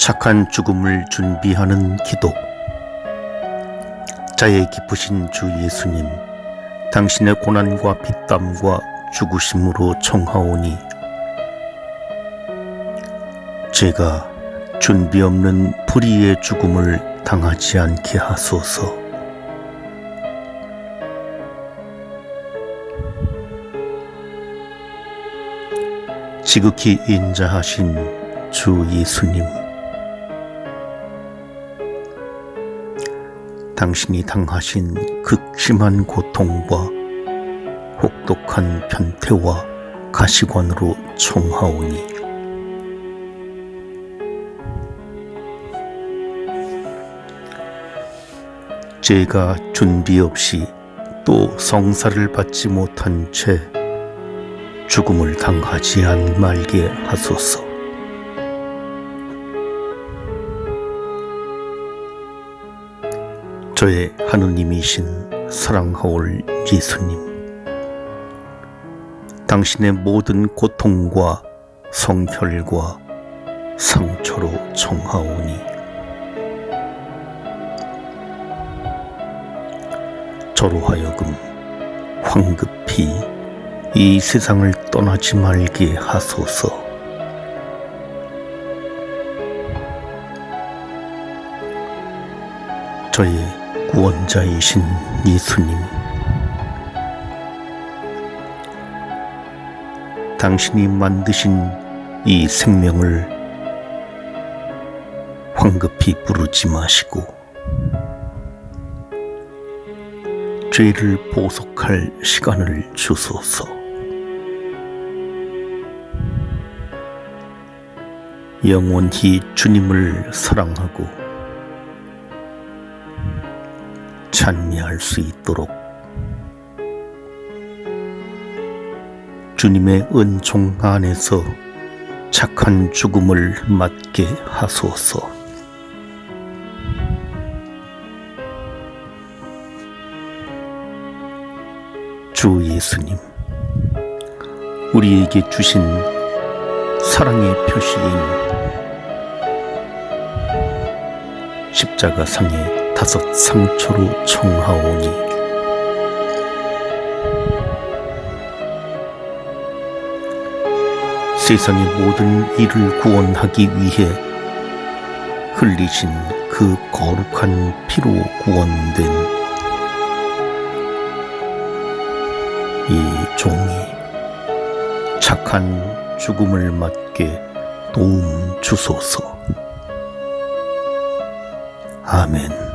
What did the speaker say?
착한 죽음을 준비하는 기도. 자의 기쁘신 주 예수님, 당신의 고난과 피땀과 죽으심으로 청하오니, 제가 준비 없는 불의의 죽음을 당하지 않게 하소서. 지극히 인자하신 주 예수님, 당신이 당하신 극심한 고통과 혹독한 변태와 가시관으로 청하오니 제가 준비 없이 또 성사를 받지 못한 채 죽음을 당하지 않 말게 하소서. 저의 하느님이신 사랑하올 예수님, 당신의 모든 고통과 성혈과 상처로 청하오니 저로 하여금 황급히 이 세상을 떠나지 말게 하소서. 저의 구원자이신 예수님, 당신이 만드신 이 생명을 황급히 부르지 마시고 죄를 보속할 시간을 주소서. 영원히 주님을 사랑하고 찬미할 수 있도록 주님의 은총 안에서 착한 죽음을 맞게 하소서. 주 예수님, 우리에게 주신 사랑의 표시인 십자가 상의 다섯 상처로 청하오니 세상의 모든 일을 구원하기 위해 흘리신 그 거룩한 피로 구원된 이 종이 착한 죽음을 맞게 도움 주소서. 아멘.